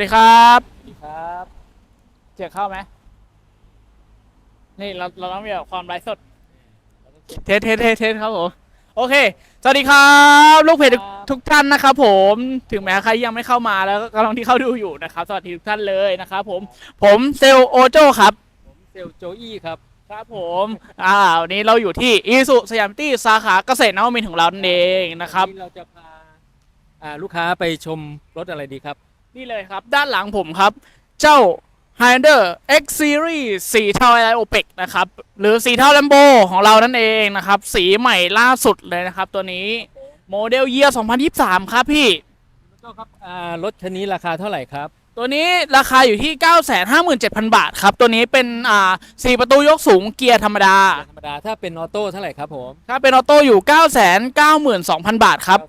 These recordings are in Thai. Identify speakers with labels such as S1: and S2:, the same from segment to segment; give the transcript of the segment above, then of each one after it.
S1: วัสดีครับ
S2: สวัสดีครับ
S1: เจอเข้าไหมนี่เราเราต้องมีแบบความไลฟ์สดเทสเทสเทสเทสครับผมโอเค สวัสดีครับลูกเพจทุกทุกท่านนะครับผมถึงแม้ใครยังไม่เข้ามาแล้วก็กำลังที่เข้าดูอยู่นะครับ สวัสดีทุกท่านเลยนะครับผมผมเซลโอโจครับ
S2: ผมเซลลโจอี้ครับ
S1: ครับผมอ่าวันนี้เราอยู่ที่อีสุสยามตี้สาขาเกษตรนวมินทร์ของเรานั่นเองนะครับ
S2: วันนี้เราจะพาอ่าลูกค้าไปชมรถอะไรดีครับ
S1: นี่เลยครับ ด้านหลังผมครับ เจ้า h i g h l a n d e r X Series สีเทาไอโอเปกนะครับ หรือสีเทาแลมโบของเรานั่นเองนะครับ สีใหม่ล่าสุดเลยนะครับ ตัวนี้โมเดลเยียร์2023 ครับพี่
S2: เจ้าครับรถคันนี้ราคาเท่าไหร่ครับ
S1: ตัวนี้ราคาอยู่ที่ 957,000 บาทครับ ตัวนี้เป็นอ่าสี่ประตูยกสูงเกียร์ธรรมดา
S2: ธรรมดาถ้าเป็นออโต้เท่าไหร่ครับผม
S1: ถ้าเป็นออโต้อยู่ 992,000 บาทครับ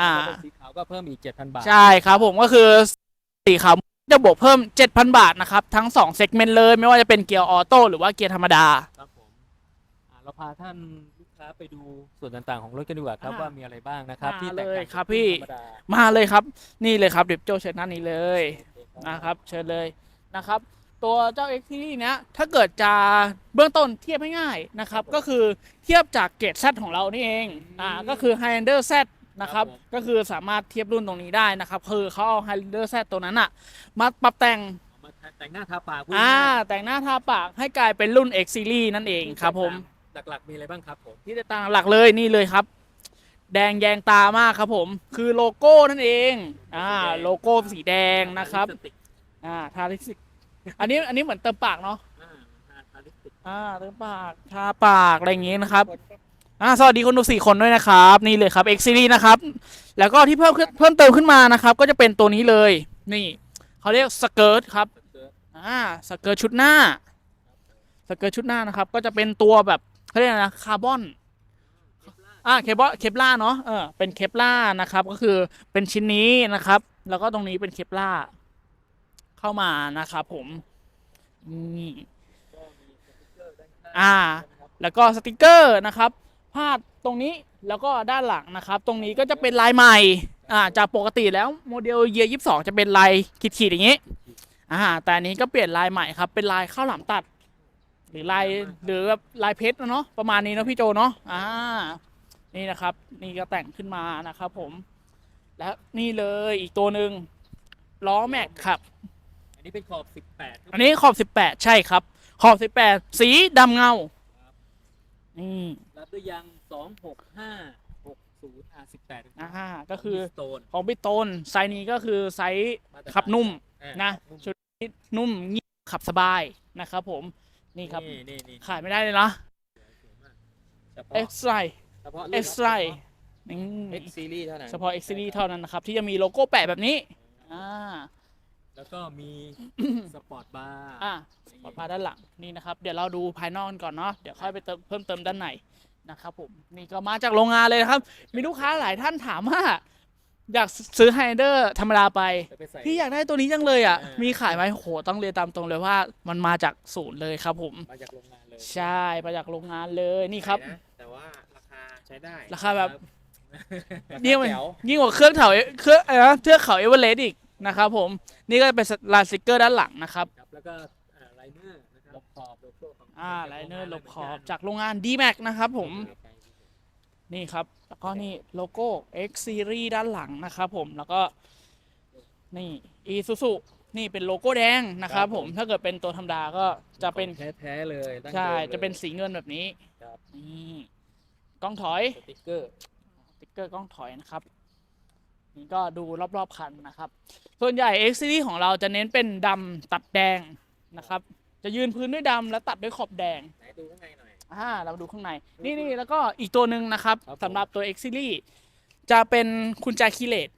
S2: อ่าสีขาวก็เพิ่มอีกเจ็ดพันบาท
S1: ใช่ครับผมก็คือสีขาวจะบวกเพิ่มเจ็ดพันบาทนะครับ ทั้งสองเซกเมนต์เลยไม่ว่าจะเป็นเกียร์ออโต้หรือว่าเกียร์ธรรมดา
S2: ครับผมเราพาท่านลูกค้าไปดูส่วนต่างๆ ของรถกันดีกว่าครับว่ามีอะไรบ้างนะครับที่แตกต่างย
S1: ครับพี่
S2: มา
S1: เลยครับ นี่เลยครับเดบโจเชิญหน้านี้เลย นะครับเชิญเลยนะครับ ตัวเจ้า XT เนี้ยถ้าเกิดจะเบื้องต้นเทียบให้ง่ายนะครับ ก็คือเทียบจากเกรด Z ของเรานี่เองอ่าก็คือ Highlander Z นะครับก็คือสามารถเทียบรุ่นตรงนี้ได้นะครับคือเขาเอา Highlander Z ตัวนั้นอะมาปรับแต่ง
S2: เอามาแต่งหน้าทาปากพูด
S1: อ่า
S2: ง่าย
S1: แต่งหน้าทาปากให้กลายเป็นรุ่น X Series นั่นเอง
S2: ๆ
S1: ครับผม
S2: หลักๆ มีอะไรบ้างครับผม
S1: ที่แตกต่างหลักเลยนี่เลยครับ แดงแยงตามากครับผม คือโลโก้นั่นเองอ่าโลโก้สีแดงนะครับ
S2: ลิปสติก
S1: อ่าทาลิปสติกอันนี้อันนี้เหมือนเติมปากเนาะ
S2: อ่าทาลิปสติก
S1: อ่าเติมปากทาปากอะไรอย่างงี้นะครับ อ่าสวัสดีคนดูสี่คนด้วยนะครับ นี่เลยครับ X Series นะครับ แล้วก็ที่เพิ่มขึ้นเพิ่มเติมขึ้นมานะครับ ก็จะเป็นตัวนี้เลย นี่เขาเรียกสเกิร์ตครับอ่าสเกิร์ตชุดหน้าสเกิร์ตชุดหน้านะครับ ก็จะเป็นตัวแบบเขาเรียกอะไรนะคาร์บอนอ่าเคปเคปล่าเนาะเออเป็นเคปล่านะครับ ก็คือเป็นชิ้นนี้นะครับ แล้วก็ตรงนี้เป็นเคปล่าเข้ามานะครับผมนี่อ่า แล้วก็สติกเกอร์นะครับ พาดตรงนี้แล้วก็ด้านหลังนะครับ ตรงนี้ก็จะเป็นลายใหม่อ่าจากปกติแล้วโมเดลเยียยี่สิบสองจะเป็นลายขีดๆอย่างนี้อ่าแต่อันนี้ก็เปลี่ยนลายใหม่ครับ เป็นลายข้าวหลามตัด หรือลายหรือแบบลายเพชรนะเนาะประมาณนี้เนอะพี่โจเนาะอ่านี่นะครับ นี่ก็แต่งขึ้นมานะครับ ผม และนี่เลยอีกตัวหนึ่งล้อแม็กครับ
S2: อันนี้เป็นขอบ 18ครับ
S1: อันนี้ขอบ 18 ใช่ครับ ขอบ 18 สีดำเงานี่
S2: รับด้วยยาง265 60 R18
S1: อ่าก็คือ
S2: สโตน
S1: ของพี่ต้นไซส์นี้ก็คือไซส์ขับนุ่มนะชุดนี้นุ่มเงียบขับสบายนะครับผมนี่ครับ
S2: นี่นี่นี่
S1: ขาดไม่ได้เลยนะ
S2: เฉพาะ
S1: X ไเฉ
S2: พาะ
S1: X ไนี่
S2: X series เท่านั้น
S1: เฉพาะ X Series เท่านั้นนะครับ ที่จะมีโลโก้แปะแบบนี้อ่า
S2: แล้วก็มีสปอร์ตบาร์
S1: อะปลอดภัยด้านหลังนี่นะครับ เดี๋ยวเราดูภายนอกกันก่อนเนาะเดี๋ยวค่อยไปเติมเพิ่มเติมด้านใน นะครับผมนี่ก็มาจากโรงงานเลยนะครับ มีลูกค้าหลายท่านถามว่า อยากซื้อไฮเดอร์ธรรมดาไป
S2: จะไปใส่
S1: พี่อยากได้ตัวนี้จังเลยอะ
S2: เออ
S1: มีขายไหมโหต้องเรียนตามตรงเลยว่า มันมาจากศูนย์เลยครับผม
S2: มาจากโรงงานเลย
S1: ใช่มาจากโรงงานเลยนี่ครับ
S3: นะแต่ว่าราคาใช้ได้
S1: ราคาแบบ
S3: รา
S1: ยิ่ง
S3: คาก
S1: ว่า
S3: แจ๋ว
S1: ยิ่งกว่าเครื่องเถาเครื่องอะไรนะเทือกเขาเอเวอเรสต์อีกนะครับผมนี่ก็เป็นลายสติกเกอร์ด้านหลังนะครับ
S2: ครับแล้วก็ไลเนอร์นะครับลบข อบโลโก้ของ
S1: อ่าไลเนอร์ลบขอบจากโรงงาน D-Max นะครับผม นี่ครับ แล้วก็นี่โลโก้ X Series ด้านหลังนะครับผมแล้วก็ นี่ Isuzu นี่เป็นโลโก้แดงนะครับผมถ้าเกิดเป็นตัวธรรมดาก็จะเป็น
S2: แท้ๆเลยดั้ง
S1: ใช่
S2: ดิมลย
S1: จะเป็นสีเงินแบบนี้
S2: ครับ
S1: นี่กล้องถอย
S2: สติ๊กเกอร์
S1: สติ๊กเกอร์กล้องถอยนะครับ นี่ก็ดูรอบๆคันนะครับ ส่วนใหญ่ X Series ของเราจะเน้นเป็นดำตัดแดงนะครับ จะยืนพื้นด้วยดำและตัดด้วยขอบแดง
S3: ไหนดูข้างในหน่อย
S1: อ่าเราดูข้างใน นี่นี่แล้วก็อีกตัวหนึ่งนะครับ
S2: ครับผม
S1: สำหรับตัว X Series จะเป็นคุณแจคีเลต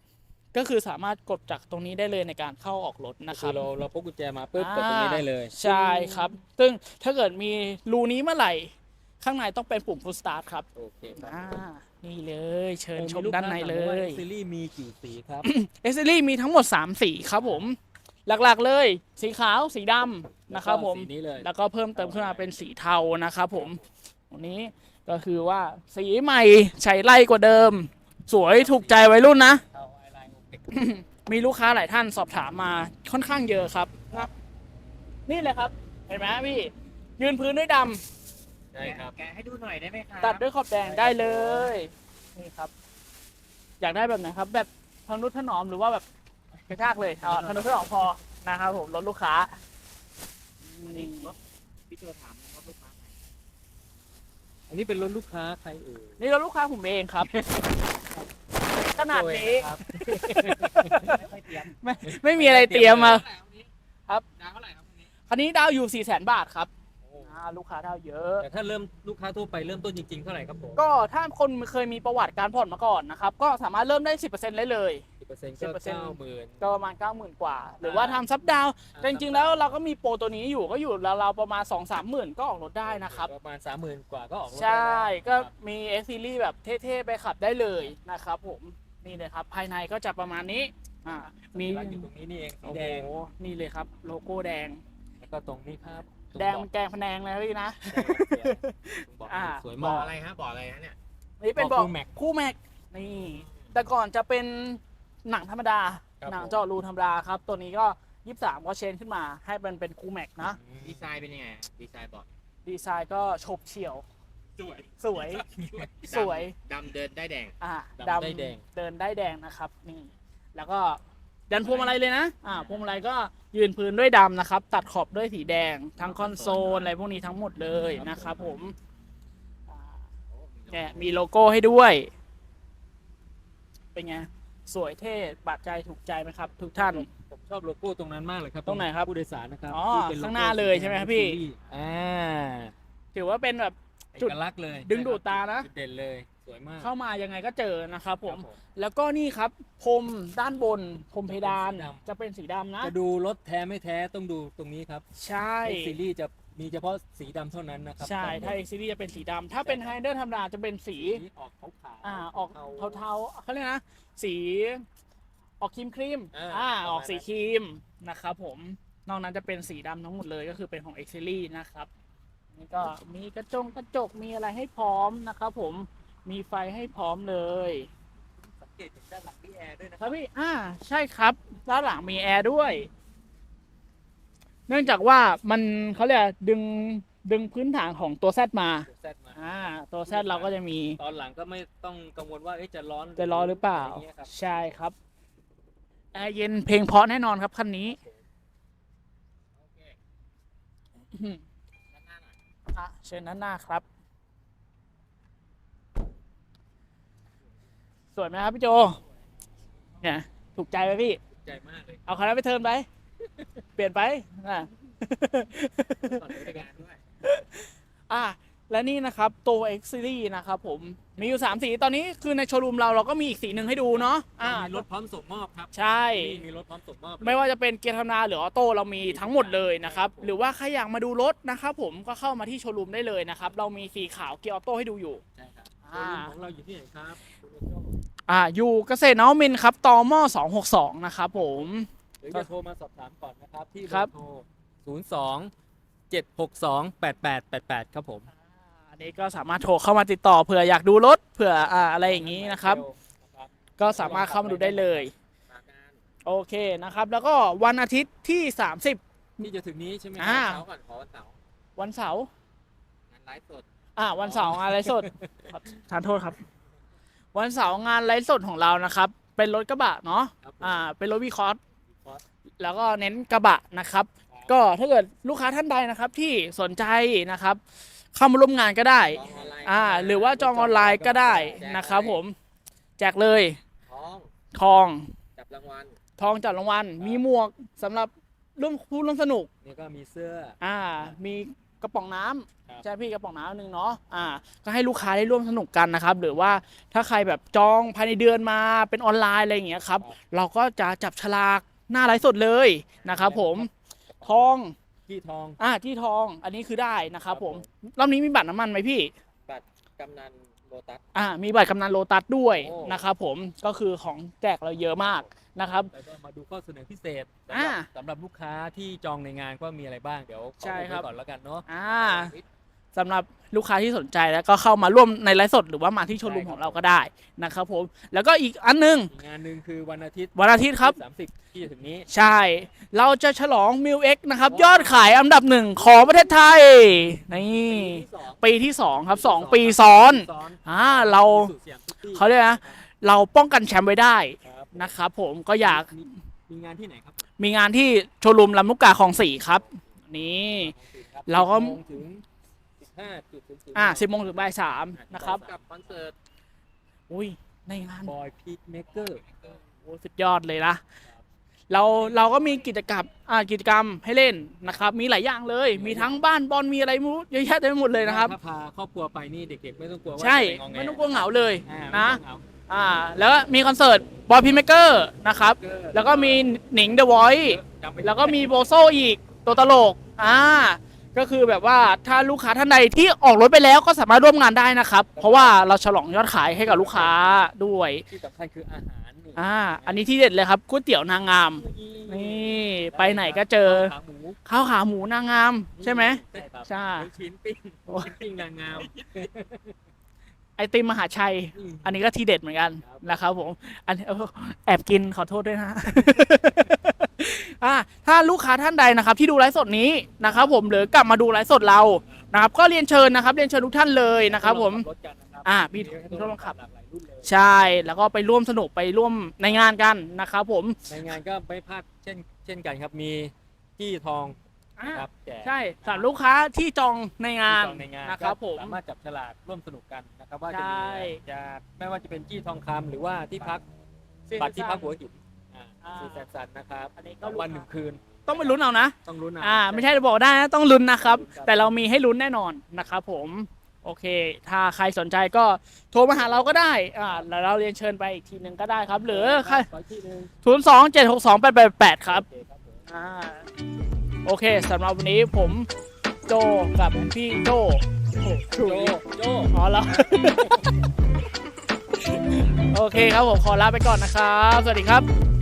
S1: ก็คือสามารถกดจากตรงนี้ได้เลยในการเข้าออกรถนะค
S2: คื
S1: รั
S2: อบเราเราพกกุญแจมาปุ๊บกดตรงนี้ได้เลย
S1: ใช่ครับ ซึ่งถ้าเกิดมีรูนี้เมื่อไหร่ ข้างในต้องเป็นปุ่ม Full Start ครับ
S2: โอเคครับ
S1: อ่านี่เลยเชิญ
S2: โอ้
S1: ช
S2: มี
S1: ม
S2: ลูก
S1: ด้านใน
S2: ค้
S1: เล
S2: ถมว่ายซีรีส์มีกี่สีครับ
S1: X Series มีทั้งหมด 3 สีครับผม หลักๆเลย สีขาวสีดำนะครับผม
S2: สีนี้เลย
S1: แล้วก็เพิ่มเติมขึ้นมาเป็นสีเทานะครับผมวันนี้ก็คือว่าสีใหม่ใช้ไล่กว่าเดิม สวยถูกใจวัยรุ่นนะ
S2: เอาไอไลน์โอเปก
S1: มีลูกค้าหลายท่านสอบถามมาค่อนข้างเยอะครับครับ นี่เลยครับ เห็นไหมพี่ ยืนพื้นด้วยดำ
S2: ใช่ครับ
S3: แกะให้ดูหน่อยได้ไหมครับ
S1: ตัดด้วยขอบแดงได้เลย นี่ครับ อยากได้แบบไหนครับ แบบทางนุถนอมหรือว่าแบบ กระชากเลยเอาทางนุถนอมพอนะครับผมรถลูกค้านี่
S3: พี่โจถามว่าลูกค้าไหน
S2: อันนี้เป็นรถลูกค้าใครเอ่ย
S1: นี่รถลูกค้าผมเองครับ ขนาดนี้
S2: ครับ
S3: ไม่ค่อยเตรียม
S1: ไม่ไม่มีอะไรเตรียมมา
S3: เท่าไหร่วันนี้
S1: ครับ
S3: ดาวเท่าไหร่ครับวันนี้
S1: คันนี้ดาวอยู่4ี่แสนบาทครับ
S2: โอ้
S1: อ่าลูกค้าดาวเยอะ
S2: แต่ถ้าเริ่มลูกค้าทั่วไปเริ่มต้นจริงๆเท่าไหร่ครับผม
S1: ก็ถ้าคนเคยมีประวัติการผ่อนมาก่อนนะครับ ก็สามารถเริ่มได้ 10%ได้เลย
S2: สิบ เปอร์เซ็นต์ก็
S1: 10%
S2: เก้าหมื่น
S1: ก็ประมาณ90,000กว่า หรือว่าทำซับดาวน์แต่จริงๆแล้วเราก็มีโปรตัวนี้อยู่ก็อยู่ราวๆประมาณ2 3 0 0 0 0ก็ออกรถได้นะครับ
S2: ประมาณสามหมื่นกว่าก็ออกรถได้
S1: ใช่
S2: แล้ว
S1: ก็
S2: ครับ
S1: มี X Series แบบเท่ๆไปขับได้เลยนะครับผมนี่เลยครับภายในก็จะประมาณนี้อ่ามี
S2: ร้านอยู่ตรงนี้นี่เองสี
S1: โอ้
S2: แดง
S1: โหนี่เลยครับ โลโก้แดง
S2: แล้วก็ตรงนี้ครับ
S1: แดงมันแกงพะแนงเลยนะพี่นะ
S2: บอก
S1: อ่า
S2: สวย
S3: บ่อ
S2: มาก
S3: อะไรฮะบ่ออะไรฮะเนี่ย
S1: นี่เป็น
S2: บบอ
S1: อกก
S2: คู่แม็ก
S1: คู่แม็กนี่แต่ก่อนจะเป็น หนังธรรมดา
S2: ครับ
S1: หนัง
S2: ผม
S1: เจาะรูธรรมดาครับ ตัวนี้ก็ 23ก็เชนขึ้นมา ให้มันเป็นคู่แม็กนะ
S3: ดีไซน์เป็นยังไงอะดีไซน์บ่อ
S1: ดีไซน์ก็โฉบเฉี่ยว
S3: สวย
S1: สวย สวย
S3: ดำเดินได้แดง
S1: อ่า
S2: ดำได้แดง
S1: เดินได้แดงนะครับ นี่ แล้วก็ดันพวงมาลัยเลยนะ อ่าพวงมาลัยก็ยืนพื้นด้วยดำนะครับ ตัดขอบด้วยสีแดง ทั้งคอนโซลอะไรพวกนี้ทั้งหมดเลยนะครับผมอ่าแกะมีโลโก้ให้ด้วย เป็นไง สวยเท่บาดใจถูกใจไหมครับ ทุกท่าน
S2: ผมชอบโลโก้ตรงนั้นมากเลยครับ
S1: ตรงไหนครับ
S2: ผู้โดยสารนะครับ
S1: อ๋อ
S2: ที่ป็โโก้
S1: ข้างหน้าเลยใช่ไหมครับพี่
S2: ซีรีส์อ่า
S1: ถือว่าเป็นแบบ
S2: เอ
S1: จุด
S2: กลักษณ์เลย
S1: ดึงดูดตานะ
S2: จุดเด่นเลยสวยมาก
S1: เข้ามายังไงก็เจอนะครับผม
S2: ครับ
S1: แล้วก็นี่ครับพรมด้านบนพรมเพดาน
S2: เป็นสีดำ
S1: จะเป็นสีดำนะ
S2: จะดูรถแท้ไม่แท้ต้องดูตรงนี้ครับ
S1: ใช่
S2: ในซีรีส์จะ มีเฉพาะสีดำเท่านั้นนะครับ
S1: ใช่ถ้า X Series จะเป็นสีดำถ้าเป็นไฮเดอร์ธรรมดาจะเป็นสี
S2: สีออกขาวๆ
S1: อ่าออกเทาๆเขาเรียกนะ สีออกครีมครีม
S2: อ่า
S1: อ่า
S2: ประมาณ
S1: ออกสีครีมนะครับผมนอกนั้นจะเป็นสีดำทั้งหมดเลยก็คือเป็นของ X Series นะครับนี่ก็มีกระจงกระจกมีอะไรให้พร้อมนะครับผมมีไฟให้พร้อมเลย
S2: สังเกตเห็นด้านหลังมีแอร์ด้วยนะ
S1: ค
S2: ครั
S1: รับบพี่อ่าใช่ครับด้านหลังมีแอร์ด้วย เนื่องจากว่ามันเขาเรียกดึงดึงพื้นฐานของตัวแซดมา
S2: ตัวแซดมา
S1: อ่าตัวแซดเราก็จะมี
S2: ตอนหลังก็ไม่ต้องกังวลว่าเอ๊ะจะร้อน
S1: จะร้อนหรือเปล่าะ
S2: ไย่งงี้ยครับ
S1: ใช่ครับแอร์เย็นเพลงเพราะแน่นอนครับคันนี้
S3: โอเค
S1: อื้อหือ
S3: ด้านหน้าหน่อย
S1: อะเชิญด้านหน้าครับ สวยไหมครับพี่โจ เนี่ย ถูกใจไหมพี่
S2: ถูกใจมากเลย
S1: เอาคันนั้นไปเทิร์นไป เปลี่ยนไปอะ
S2: ก่อนไปด้วยกัน
S3: ด้วย
S1: อะและนี่นะครับตัว X Series นะครับผมมีอยู่ 3 สีตอนนี้คือในโชว์รูมเราเราก็มีอีกสีหนึ่งให้ดูเนาะอ่า
S2: มีรถพร้อมส่งมอบครับ
S1: ใช่
S2: นี่มีรถพร้อมส่งมอบ
S1: ไม่ว่าจะเป็นเกียร์ธรรมดาหรือออโต้เรามีทั้งหมดเลยนะครับ หรือว่าใครอยากมาดูรถนะครับผมก็เข้ามาที่โชว์รูมได้เลยนะครับ เรามีสีขาวเกียร์ออโต้ให้ดูอยู่
S2: ใช่ครับ
S1: อ่า
S2: โชว์รูมของเราอยู่ที่ไหนครับคุณผู้ชม
S1: อ่าอยู่เกษตรนวมินทร์ครับตอมอ262 นะครับผม
S2: หรือจะโทรมาสอบถามก่อนนะครับ ที่เบ
S1: ครั
S2: อบร์โทร 02 762 8888 ครับผม
S1: อันนี้ก็สามารถโทรเข้ามาติดต่อเผื่ออยากดูรถเผื่ออ่าอะไรอย่างนี้นะครับ
S2: นะครับ
S1: ก็สามารถเข้ามาดูได้เลย
S3: ฝากงาน
S1: โอเคนะครับ แล้วก็วันอาทิตย์ที่ 30
S2: ที่จะถึงนี้ใช่ไหมค
S1: อ่า
S2: รับ
S3: เสาร์ก่อนขอวันเสาร์
S1: วันเสาร์
S3: งานไลฟ์สด
S1: อ่าวันเสาร์งานไลฟ์สดขอทานโทษครับ วันเสาร์งานไลฟ์สดของเรานะครับ เป็นรถกระบะเนาะ
S2: ครับผม
S1: อ่า เป็นรถวีคอร์ส
S2: คอร์ส
S1: แล้วก็เน้นกระบะนะครับ ก็ถ้าเกิดลูกค้าท่านใดนะครับที่สนใจนะครับเข้ามาร่วมงานก็ได้
S3: จองออนไลน์
S1: อ่าหรือว่าจองออนไลน์ก็ได้นะครับ ผมแจกเลย
S3: ท้อง
S1: ทอง
S3: จับรางวัล
S1: ทองจับรางวัลมีหมวกสำหรับร่วมผู้ร่วมสนุก
S2: นี่ก็มีเสื้อ
S1: อ่ามีกระป๋องน้ำ
S2: ครับ
S1: ใช่พี่กระป๋องน้ำหนึ่งเนาะอ่า ก็ให้ลูกค้าได้ร่วมสนุกกันนะครับ หรือว่าถ้าใครแบบจองภายในเดือนมาเป็นออนไลน์อะไรอย่างเงี้ยครับ เราก็จะจับฉลาก หน้าไลฟ์สดเลยนะครับผมทอง
S2: ที่ทอง
S1: อ่าที่ทองอันนี้คือได้นะครับผมรอบนี้มีบัตรน้ำมันไหมพี่
S3: บัตรกำนันโลตัส
S1: อ่ามีบัตรกำนันโลตัสด้วย
S2: โอ้
S1: นะครับผมก็คือของแจกเราเยอะมากนะครับ
S2: แล้วก็มาดูข้อเสนอพิเศษสำห
S1: อ่า
S2: รับสำหรับลูกค้าที่จองในงานก็มีอะไรบ้างเดี๋ยวขอ
S1: ใช่
S2: ดู
S1: ครับ
S2: ไว้ก่อนแล้วกันเนาะ
S1: อ่า สำหรับลูกค้าที่สนใจแล้วก็เข้ามาร่วมในไลฟ์สดหรือว่ามาที่โชว์รูมของเราก็ได้นะครับผมแล้วก็อีกอันหนึง
S2: อีกงานหนึ่งคือวันอาทิตย์
S1: วันอาทิตย์ครับ
S2: สามสิบที่จะถึงนี้
S1: ใช่ เราจะฉลองมิวเอ็กนะครับ ยอดขายอันดับหนึ่งของประเทศไทย นี่
S3: ปีที่สอง
S1: ปีที่2ครับ2ปีซ้อน
S2: ซ้อน
S1: อ่าเรา
S2: สู่สยามซิตี้
S1: เขาเรียกนะ เราป้องกันแชมป์ไว้ได้
S2: ครับ
S1: นะครับผมก็อยาก
S2: มีมีงานที่ไหนครับ
S1: มีงานที่โชว์รูมลำลูกกาของสี่ครับ นี่
S2: ครับ
S1: เราก็
S2: 10โมงถึงสิบ ห้าจุดศูนย์ศูนย์
S1: อ่าสิบโมงถึงบ่ายสามนะครับ
S3: กับคอนเสิร์ต
S1: อุ้ยในงาน
S2: บอยพีทเมเกอร์
S1: โอ้สุดยอดเลยนะเราเราก็มีกิจกรรมอ่ากิจกรรมให้เล่นนะครับ มีหลายอย่างเลย มีทั้งบ้านบอลมีอะไรไมูเยอะแยะเต็มไปหมดเลยนะครับ
S2: ถ้าพาครอบครัวไปนี่เด็กๆไม่ต้องกลัวว่า
S1: ใช่
S2: จะปงแไม่
S1: ต้องกลัวเหงาเลย
S2: อ่า
S1: นะ
S2: ไม่ต้องเหงา
S1: อ่าแล้วก็มีคอนเสิร์ตบอยพีเมเกอร์นะครับ แล้วก็มีหนิงเดอะไวท์
S2: จำไม่
S1: แล้วก็มีโบโซอีกตัวตลกอ่า ก็คือแบบว่าถ้าลูกค้าท่านใดที่ออกรถไปแล้วก็สามารถร่วมงานได้นะครับ เพราะว่าเราฉลองยอดขายให้กับลูกค้าด้วย
S2: ที่สำคัญคืออาหารนี่
S1: อ่า อันนี้ที่เด็ดเลยครับก๋วยเตี๋ยวนางงาม นี่ไปไหนก็เจอ
S2: ขาหมู
S1: ข้าวขาหมูนางงาม ใช่ไหม
S2: ใช่ครับ
S1: ใช่
S2: ลูกชิ้นปิ้ง
S1: โอ้
S2: ลูกชิ้นปิ้งนางงาม
S1: ไอติมมหาชัยอันนี้ก็ทีเด็ดเหมือนกันนะครับผม อันนี้เออแอบกินขอโทษด้วยนะ อ่าถ้าลูกค้าท่านใดนะครับที่ดูไลฟ์สดนี้นะครับผมหรือกลับมาดูไลฟ์สดเรานะครับก็เรียนเชิญนะครับเรียนเชิญทุกท่านเลยนะครับผม
S2: รถกันนะครับ
S1: อ่าพี่
S2: ให้
S1: พี่ทดลองขับ
S2: หลากหลายรุ่นเลย
S1: ใช่แล้วก็ไปร่วมสนุกไปร่วมในงานกันนะครับผม
S2: ในงานก็ไม่พลาดเช่นเช่นกันครับมีจี้ทอง
S1: อ่า
S2: ครับแจก
S1: ใช่สำหรับลูกค้าที่จองในงาน
S2: จี้ทองในงาน
S1: นะครับ
S2: ก็
S1: ผม
S2: สามารถจับฉลากร่วมสนุกกันนะครับว่า
S1: ใช
S2: จะมี่จะไม่ว่าจะเป็นจี้ทองคำหรือว่าที่พักบัตรที่พักหัวหิน อ่า
S1: อ่า
S2: สีแสนสันนะครับ
S1: อันนี้ก็
S2: วันหนึ่งคืน
S1: ต้องไปลุ้นเอานะ
S2: ต้องลุ้นเอ่า
S1: ไม่ใช่จะบอกได้นะต้องลุ้นนะครับ
S2: ลุ้นครับ
S1: แต่เรามีให้ลุ้นแน่นอนนะครับผม โอเค ถ้าใครสนใจก็โทรมาหาเราก็ได้ อ่าแล้วเราเรียนเชิญไปอีกทีหนึ่งก็ได้ครับ หรือใคร
S2: ขอที่หนึ่ง
S1: ศูนย์สองเจ็ดหกสองแปดแปดแปดครับ
S2: โอเคครับผม
S1: อ่าโอเคสำหรับวันนี้ผมโจกับพี่โจโอ้
S2: โจโจ
S1: อ๋อแล้ว โอเคครับผมขอลาไปก่อนนะครับ สวัสดีครับ